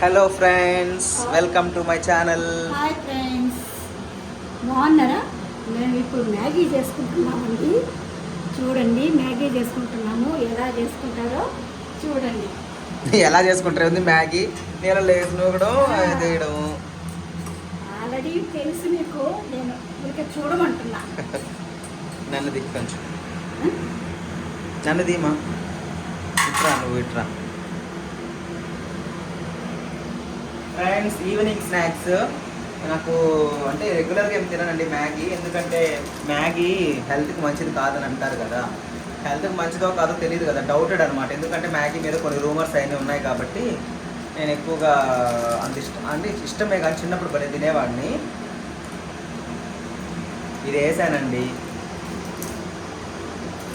Hello friends welcome to my channel hi friends బాగున్నారా? మేము ఇప్పుడు మ్యాగీ చేసుకుంటున్నామండి. చూడండి మ్యాగీ చేసుకుంటున్నాము. ఎలా చేసుకుంటారో చూడండి. ఎలా చేసుకుంటారు? ఉంది మ్యాగీ? నేను లేచి నూకడం తీయడం. ఆల్రెడీ తెలుసు మీకు. నేను ఊరికే చూడమంటున్నా. నన్ను దిక్కు కొంచెం. నన్ను దీమా. ఇట్రా నువ్వు ఇట్రా. Friends evening snacks. నాకు అంటే రెగ్యులర్గా ఏం తినండి మ్యాగీ. ఎందుకంటే మ్యాగీ హెల్త్కి మంచిది కాదని అంటారు కదా. హెల్త్కి మంచిదో కాదో తెలియదు కదా డౌటెడ్ అనమాట ఎందుకంటే మ్యాగీ మీద కొన్ని రూమర్స్ అయినా ఉన్నాయి కాబట్టి నేను ఎక్కువగా అంత ఇష్టం అంటే ఇష్టమే కానీ చిన్నప్పుడు భలే తినేవాడిని. ఇది వేసానండి.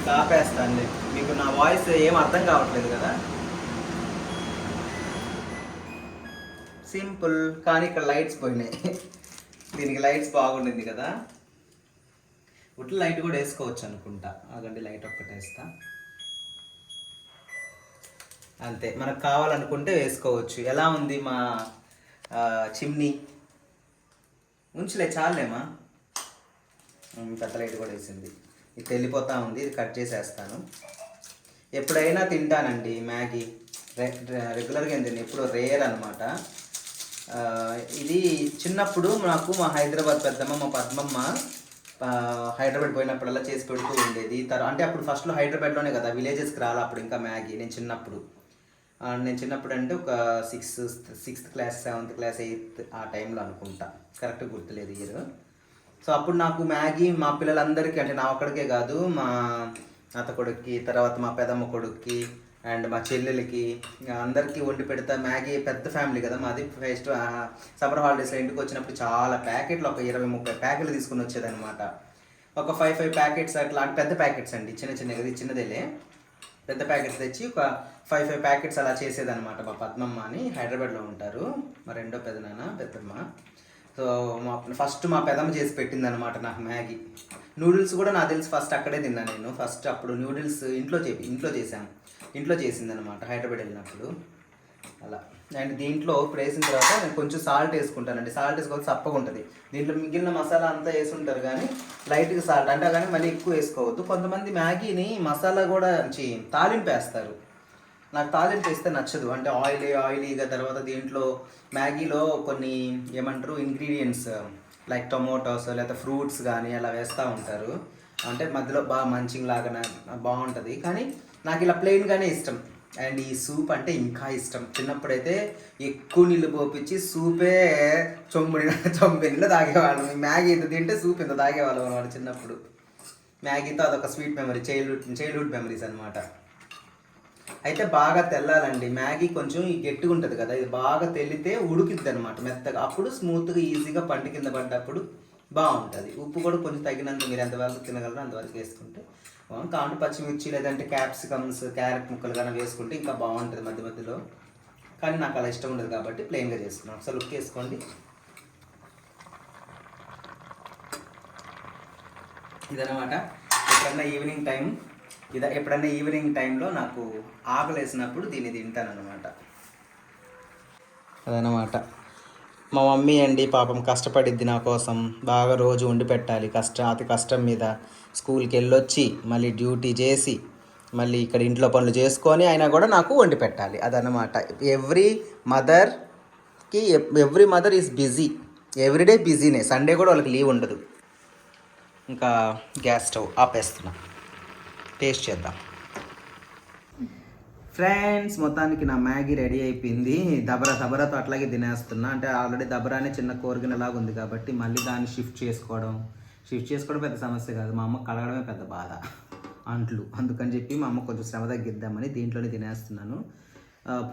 కాపేస్తాను మీకు నా వాయిస్ ఏం అర్థం కావట్లేదు కదా. సింపుల్ కానీ ఇక్కడ లైట్స్ పోయినాయి. దీనికి లైట్స్ బాగుండింది కదా. ఉట్లు లైట్ కూడా వేసుకోవచ్చు అనుకుంటా. ఆగండి లైట్ ఒక్కటి వేస్తా. అంతే మనకు కావాలనుకుంటే వేసుకోవచ్చు. ఎలా ఉంది మా చిమ్నీ? ఉంచులే చాలేమా పెద్ద లైట్ కూడా వేసింది. ఇది వెళ్ళిపోతా ఉంది ఇది కట్ చేసేస్తాను. ఎప్పుడైనా తింటానండి మ్యాగీ. రె- రెగ్యులర్గా ఏం తిని ఎప్పుడు రేర్ అనమాట ఇది చిన్నప్పుడు నాకు మా హైదరాబాద్ పెద్దమ్మ మా పద్మమ్మ హైదరాబాద్ పోయినప్పుడల్లా చేసి పెడుతూ ఉండేది. తర్వాత అంటే అప్పుడు ఫస్ట్లో హైదరాబాద్లోనే కదా విలేజెస్కి రాలి అప్పుడు ఇంకా మ్యాగీ నేను చిన్నప్పుడు. నేను చిన్నప్పుడు అంటే ఒక six sixth class seventh class eighth ఆ టైంలో అనుకుంటా. కరెక్ట్ గుర్తులేదు ఇయర్ సో అప్పుడు నాకు మ్యాగీ మా పిల్లలందరికీ అంటే నా ఒక్కడికే కాదు మా అత్త కొడుక్కి తర్వాత మా పెదమ్మ కొడుక్కి అండ్ మా చెల్లెలకి అందరికీ వండి పెడతా. మ్యాగీ పెద్ద ఫ్యామిలీ కదా మాది. ఫస్ట్ సమ్మర్ హాలిడేస్లో ఇంటికి వచ్చినప్పుడు చాలా ప్యాకెట్లు ఒక ఇరవై ముప్పై ప్యాకెట్లు తీసుకుని వచ్చేదనమాట ఒక ఫైవ్ ఫైవ్ ప్యాకెట్స్ అట్లా అంటే పెద్ద ప్యాకెట్స్ అండి. చిన్న చిన్న కదా చిన్నదేలే. పెద్ద ప్యాకెట్స్ తెచ్చి ఒక ఫైవ్ ఫైవ్ ప్యాకెట్స్ అలా చేసేదనమాట మా పద్మమ్మ అని. హైదరాబాద్లో ఉంటారు. మా రెండో పెదనాన్న పెద్దమ్మ. సో మా ఫస్ట్ మా పెదమ్మ చేసి పెట్టింది అనమాట నాకు మ్యాగీ. నూడిల్స్ కూడా నాకు తెలిసి ఫస్ట్ అక్కడే తిన్నాను నేను. ఫస్ట్ అప్పుడు నూడిల్స్ ఇంట్లో చేపి ఇంట్లో చేశాను. ఇంట్లో చేసిందనమాట హైదరాబాద్ వెళ్ళినప్పుడు. అలా. అండ్ దీంట్లో ఇప్పుడు వేసిన తర్వాత నేను కొంచెం సాల్ట్ వేసుకుంటానండి. సాల్ట్ వేసుకోవాలి చప్పగా ఉంటుంది. దీంట్లో మిగిలిన మసాలా అంతా వేసుంటారు కానీ లైట్గా సాల్ట్ అంటే కానీ మళ్ళీ ఎక్కువ వేసుకోవద్దు. కొంతమంది మ్యాగీని మసాలా కూడా తాలింపు వేస్తారు. నాకు తాలింపు వేస్తే నచ్చదు. అంటే ఆయిలీ ఆయిలీగా తర్వాత దీంట్లో మ్యాగీలో కొన్ని ఏమంటారు ఇంగ్రీడియంట్స్ లైక్ టొమాటోస్ లేకపోతే ఫ్రూట్స్ కానీ అలా వేస్తూ ఉంటారు. అంటే మధ్యలో బాగా మంచింగ్ లాగా బాగుంటుంది. కానీ నాకు ఇలా ప్లెయిన్గానే ఇష్టం. అండ్ ఈ సూప్ అంటే ఇంకా ఇష్టం. చిన్నప్పుడైతే ఎక్కువ నీళ్ళు పోపించి సూపే చొమ్ముడి చొంబు నీళ్ళు తాగేవాళ్ళం. మ్యాగీ ఇంత తింటే సూప్ ఇంత తాగేవాళ్ళం అనమాట చిన్నప్పుడు. మ్యాగీతో అదొక sweet memory childhood childhood memories అనమాట అయితే బాగా తెల్లాలండి. మ్యాగీ కొంచెం గట్టిగా ఉంటుంది కదా ఇది బాగా తెల్లితే ఉడికిద్ది అనమాట మెత్తగా. అప్పుడు స్మూత్గా ఈజీగా పంట కింద పడ్డప్పుడు బాగుంటుంది. ఉప్పు కూడా కొంచెం తగినంత మీరు ఎంతవరకు తినగలరో అంతవరకు వేసుకుంటే బాగుంది. పచ్చిమిర్చి లేదంటే క్యాప్సికమ్స్ క్యారెట్ ముక్కలు కానీ వేసుకుంటే ఇంకా బాగుంటుంది మధ్య మధ్యలో. కానీ నాకు అలా ఇష్టం ఉండదు కాబట్టి ప్లెయిన్గా చేసుకున్నాం ఒకసారి లుక్ వేసుకోండి. ఇదనమాట ఎక్కడన్నా ఈవినింగ్ టైం ఇదా ఎప్పుడన్నా ఈవినింగ్ టైంలో నాకు ఆకలి వేసినప్పుడు దీన్ని తింటాను అనమాట అదనమాట మా మమ్మీ అండి పాపం కష్టపడిద్ది నా కోసం. బాగా రోజు వండి పెట్టాలి. కష్టం అతి కష్టం మీద స్కూల్కి వెళ్ళొచ్చి మళ్ళీ డ్యూటీ చేసి మళ్ళీ ఇక్కడ ఇంట్లో పనులు చేసుకొని అయినా కూడా నాకు వండి పెట్టాలి. అదనమాట ఎవ్రీ మదర్కి every mother is busy. Every day బిజీనే. Sunday కూడా వాళ్ళకి లీవ్ ఉండదు. ఇంకా గ్యాస్ స్టవ్ ఆపేస్తున్నాను టేస్ట్ చేద్దాం. ఫ్రెండ్స్ మొత్తానికి నా మ్యాగీ రెడీ అయిపోయింది. దబరా దబరాతో అట్లాగే తినేస్తున్నా. అంటే ఆల్రెడీ దబరానే చిన్న కోరిగినలాగా ఉంది కాబట్టి మళ్ళీ దాన్ని షిఫ్ట్ చేసుకోవడం. షిఫ్ట్ చేసుకోవడం పెద్ద సమస్య కాదు. మా అమ్మ కడగడమే పెద్ద బాధ. అంట్లు. అందుకని చెప్పి మా అమ్మ కొంచెం శ్రమ తగ్గిద్దామని దీంట్లోనే తినేస్తున్నాను.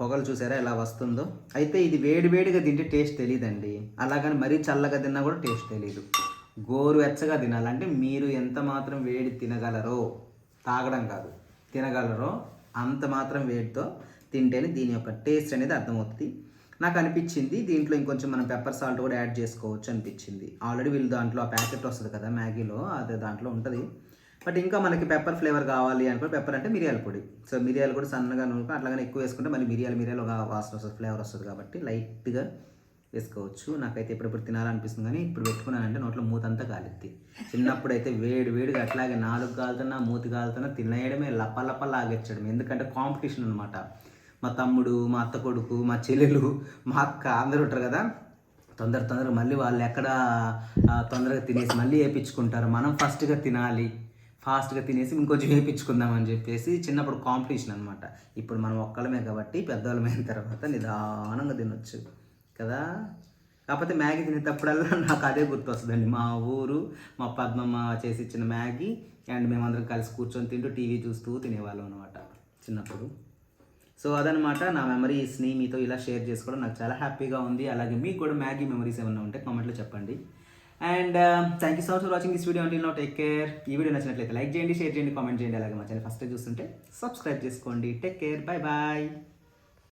పొగలు చూసారా ఎలా వస్తుందో? అయితే ఇది వేడివేడిగా తింటే టేస్ట్ తెలియదండి అలాగని మరీ చల్లగా తిన్నా కూడా టేస్ట్ తెలియదు గోరువెచ్చగా తినాలంటే మీరు ఎంత మాత్రం వేడి తినగలరో. తాగడం కాదు తినగలరో. అంత మాత్రం వేడితో తింటేనే దీని యొక్క టేస్ట్ అనేది అర్థమవుతుంది. నాకు అనిపించింది దీంట్లో ఇంకొంచెం మనం పెప్పర్ సాల్ట్ కూడా యాడ్ చేసుకోవచ్చు అనిపించింది. ఆల్రెడీ వీళ్ళు దాంట్లో ఆ ప్యాకెట్ వస్తుంది కదా మ్యాగీలో అది దాంట్లో ఉంటుంది. బట్ ఇంకా మనకి పెప్పర్ ఫ్లేవర్ కావాలి అనుకో పెప్పర్ అంటే మిరియాల పొడి. సో మిరియాలు కూడా సన్నగా నూరుకో అట్లాగనే ఎక్కువ వేసుకుంటే మళ్ళీ మిరియాలు మిరియాలు వాసన వస్తుంది ఫ్లేవర్ వస్తుంది కాబట్టి లైట్గా వేసుకోవచ్చు. నాకైతే ఎప్పుడెప్పుడు తినాలనిపిస్తుంది కానీ ఇప్పుడు పెట్టుకున్నానంటే నోట్లో మూతంతా కాలిద్ది. చిన్నప్పుడు అయితే వేడి వేడిగా అట్లాగే నాలుగు కాలుతున్నా మూతి కాలుతున్నా తినేయడమే లప్ప లప్ప లాగెచ్చడం ఎందుకంటే కాంపిటీషన్ అనమాట మా తమ్ముడు మా అత్త కొడుకు మా చెల్లెలు మా అక్క అందరూ ఉంటారు కదా. తొందర తొందరగా మళ్ళీ వాళ్ళు ఎక్కడ తొందరగా తినేసి మళ్ళీ వేయించుకుంటారు. మనం ఫస్ట్గా తినాలి. ఫాస్ట్గా తినేసి ఇంకొంచెం వేయించుకుందాం అని చెప్పేసి చిన్నప్పుడు కాంపిటీషన్ అనమాట ఇప్పుడు మనం ఒక్కళ్ళమే కాబట్టి పెద్దవాళ్ళమైన తర్వాత నిదానంగా తినొచ్చు. కదా? కాకపోతే మ్యాగీ తినేటప్పుడల్లా నాకు అదే గుర్తొస్తుందండి. మా ఊరు మా పద్మమ్మ చేసి ఇచ్చిన మ్యాగీ అండ్ మేమందరం కలిసి కూర్చొని తింటూ టీవీ చూస్తూ తినేవాళ్ళం అనమాట చిన్నప్పుడు. సో అదనమాట నా మెమరీస్ని మీతో ఇలా షేర్ చేసుకోవడం నాకు చాలా హ్యాపీగా ఉంది. అలాగే మీకు కూడా మ్యాగీ మెమరీస్ ఏమైనా ఉంటే కామెంట్లో చెప్పండి. And thank you so much for watching this video అంటే నో టేక్ కేర్ ఈ వీడియో నచ్చినట్లయితే లైక్ చేయండి షేర్ చేయండి కామెంట్ చేయండి. అలాగే మా ఛానల్ ఫస్ట్ చూస్తుంటే సబ్స్క్రైబ్ చేసుకోండి. Take care bye bye